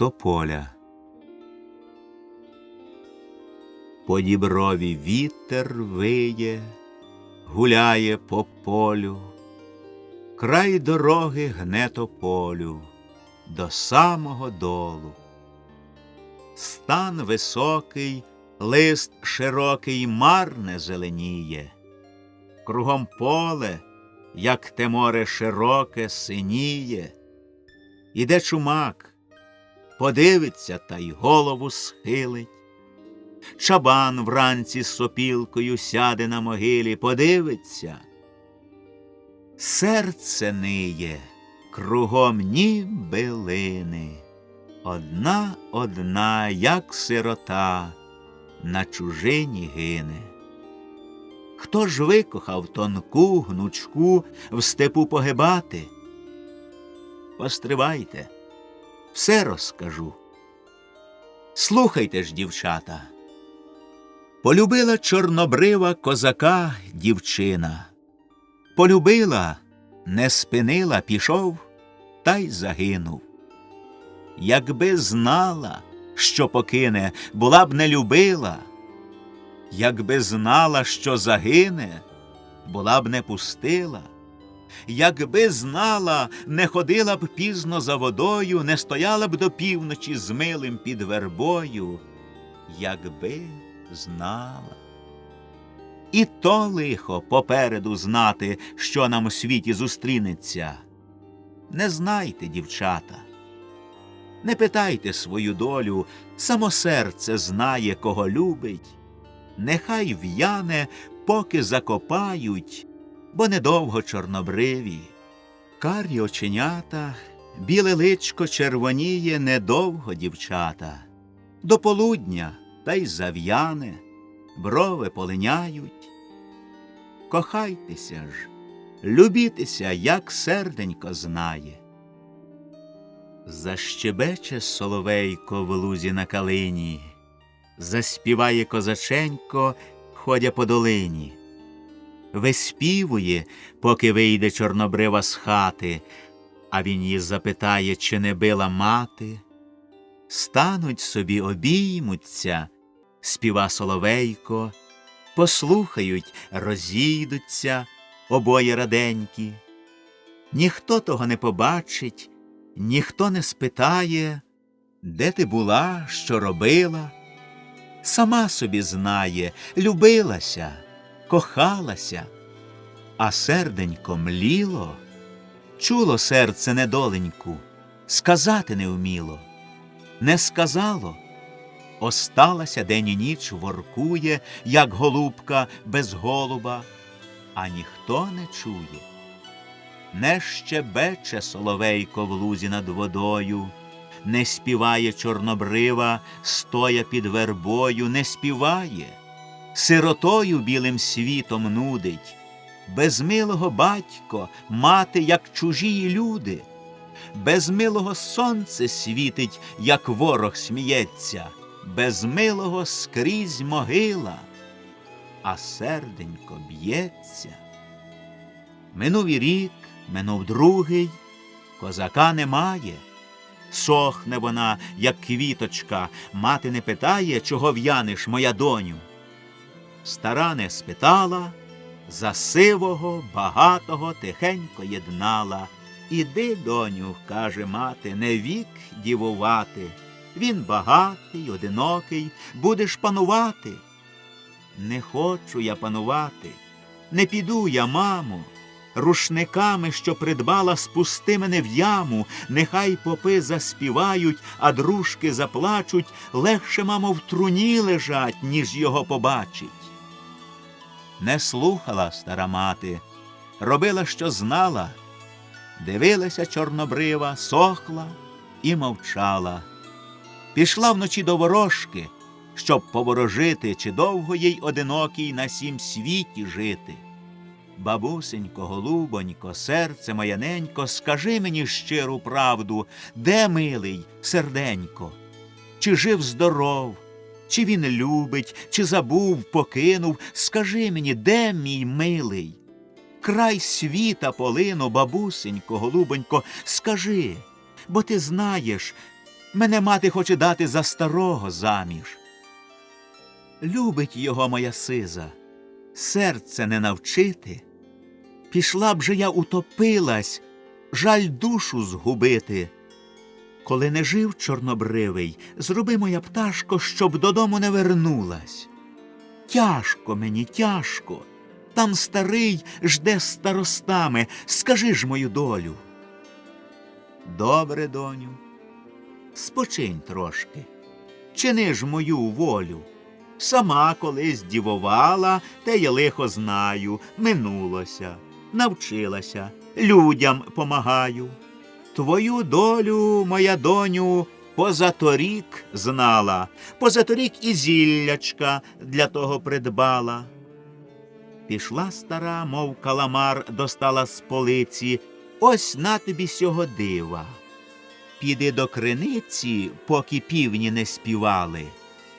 тополя. По діброві вітер виє, гуляє по полю, край дороги гне тополю до самого долу. Стан високий, лист широкий марне зеленіє, кругом поле, як те море широке, синіє. Іде чумак, подивиться та й голову схилить. Чабан вранці з сопілкою сяде на могилі, подивиться. Серце ниє, кругом ні билини. Одна одна, як сирота, на чужині гине. Хто ж викохав тонку гнучку в степу погибати? Постривайте, все розкажу. Слухайте ж, дівчата. Полюбила чорнобрива козака дівчина. Полюбила, не спинила, пішов та й загинув. Якби знала, що покине, була б не любила, якби знала, що загине, була б не пустила. Якби знала, не ходила б пізно за водою, не стояла б до півночі з милим під вербою, якби знала. І то лихо попереду знати, що нам у світі зустрінеться. Не знайте, дівчата, не питайте свою долю, само серце знає, кого любить. Нехай в'яне, поки закопають, бо недовго чорнобриві. Карі оченята, біле личко червоніє недовго, дівчата. До полудня та й зав'яне, брови полиняють. Кохайтеся ж, любітеся, як серденько знає. Защебече соловейко в лузі на калині, заспіває козаченько, ходя по долині, виспівує, поки вийде чорнобрива з хати, а він її запитає, чи не била мати. Стануть собі, обіймуться, співа соловейко, послухають, розійдуться обоє раденькі. Ніхто того не побачить, ніхто не спитає, де ти була, що робила. Сама собі знає, любилася, кохалася, а серденько мліло, чуло серце недоленьку, сказати не вміло, не сказало. Осталася день і ніч воркує, як голубка без голуба, а ніхто не чує. Не щебече соловейко в лузі над водою, не співає чорнобрива, стоя під вербою, не співає, сиротою білим світом нудить, без милого батько, мати, як чужі люди, без милого сонце світить, як ворог сміється, без милого скрізь могила, а серденько б'ється. Минув і рік, минув другий, козака немає. Сохне вона, як квіточка, мати не питає, чого в'яниш, моя доню. Стара не спитала, за сивого, багатого тихенько єднала. Іди, доню, каже мати, не вік дівувати. Він багатий, одинокий, будеш панувати. Не хочу я панувати, не піду я, мамо. Рушниками, що придбала, спусти мене в яму, нехай попи заспівають, а дружки заплачуть, легше, мамо, в труні лежать, ніж його побачить. Не слухала стара мати, робила, що знала, дивилася чорнобрива, сохла і мовчала. Пішла вночі до ворожки, щоб поворожити, чи довго їй одинокій на сім світі жити. Бабусенько, голубонько, серце моє ненько, скажи мені щиру правду, де милий, серденько? Чи жив здоров, чи він любить, чи забув, покинув, скажи мені, де мій милий? Край світа полину, бабусенько, голубонько, скажи, бо ти знаєш, Мене мати хоче дати за старого заміж. Любить його моя сиза, серце не навчити. Пішла б же я утопилась, жаль душу згубити. Коли не жив чорнобривий, зроби моя пташко, щоб додому не вернулась. Тяжко мені, тяжко. Там старий жде старостами, скажи ж мою долю. Добре, доню, спочинь трошки, чини ж мою волю. Сама колись дівувала, те я лихо знаю, минулося, навчилася, людям помагаю. Твою долю, моя доню, позаторік знала, позаторік і зіллячка для того придбала. Пішла стара, мов каламар, достала з полиці. Ось на тобі сього дива. Піди до криниці, поки півні не співали.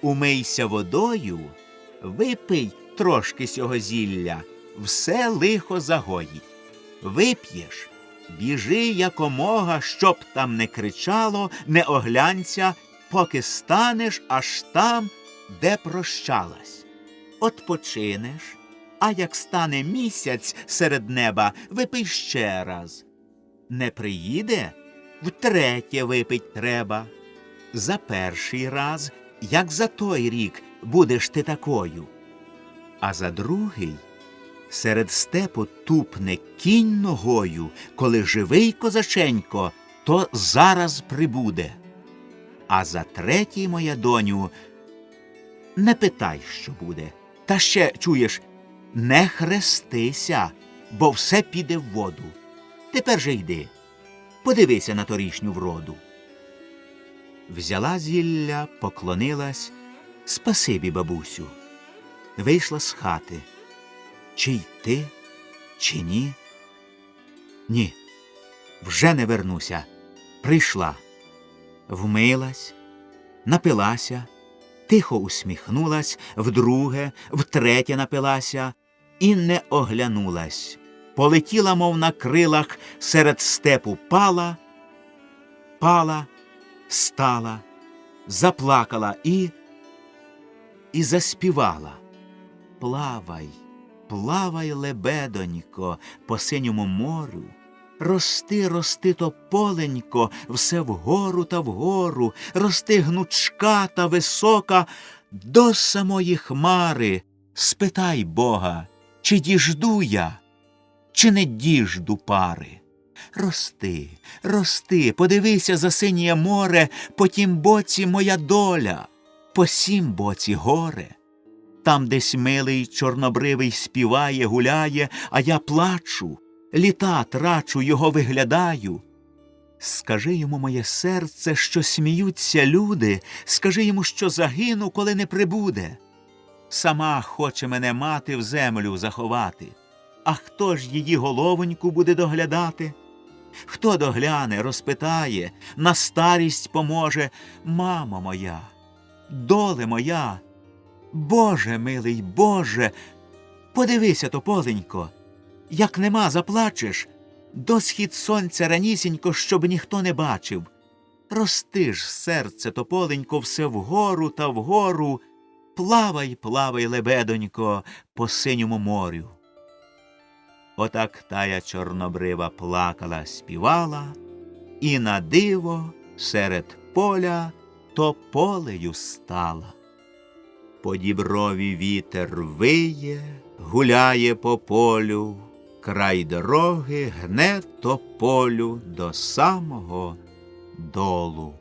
Умийся водою, випий трошки сього зілля, все лихо загоїть. Вип'єш, біжи якомога, щоб там не кричало, не оглянься, поки станеш аж там, де прощалась. Отпочинеш, а як стане місяць серед неба, випий ще раз. Не приїде, втретє випить треба. За перший раз, як за той рік, будеш ти такою. А за другий серед степу тупне кінь ногою, коли живий козаченько, то зараз прибуде. А за третій, моя доню, не питай, що буде. Та ще чуєш, не хрестися, бо все піде в воду. Тепер же йди, подивися на торішню вроду. Взяла зілля, поклонилась. Спасибі, бабусю. Вийшла з хати. Чи йти, чи ні? Ні, вже не вернуся. Прийшла, вмилась, напилася, тихо усміхнулась, вдруге, втретє напилася і не оглянулась. Полетіла, мов на крилах, серед степу пала, пала, стала, заплакала і, і заспівала. Плавай, плавай, лебедонько, по синьому морю. Рости, рости тополенько, все вгору та вгору, рости гнучка та висока до самої хмари. Спитай Бога, чи діжду я, чи не діжду пари. Рости, рости, подивися за синє море, по тім боці моя доля, по сім боці горе. Там десь милий чорнобривий співає, гуляє, а я плачу, літа трачу, його виглядаю. Скажи йому, моє серце, що сміються люди, скажи йому, що загину, коли не прибуде. Сама хоче мене мати в землю заховати. А хто ж її головоньку буде доглядати? Хто догляне, розпитає, на старість поможе, мамо моя, доле моя, Боже милий, Боже, подивися, тополенько, як нема заплачеш, до схід сонця ранісінько, щоб ніхто не бачив. Рости ж, серце тополенько, все вгору та вгору, плавай, плавай, лебедонько, по синьому морю. Отак тая чорнобрива плакала, співала, і на диво серед поля тополею стала. По діброві вітер виє, гуляє по полю, край дороги гне тополю до самого долу.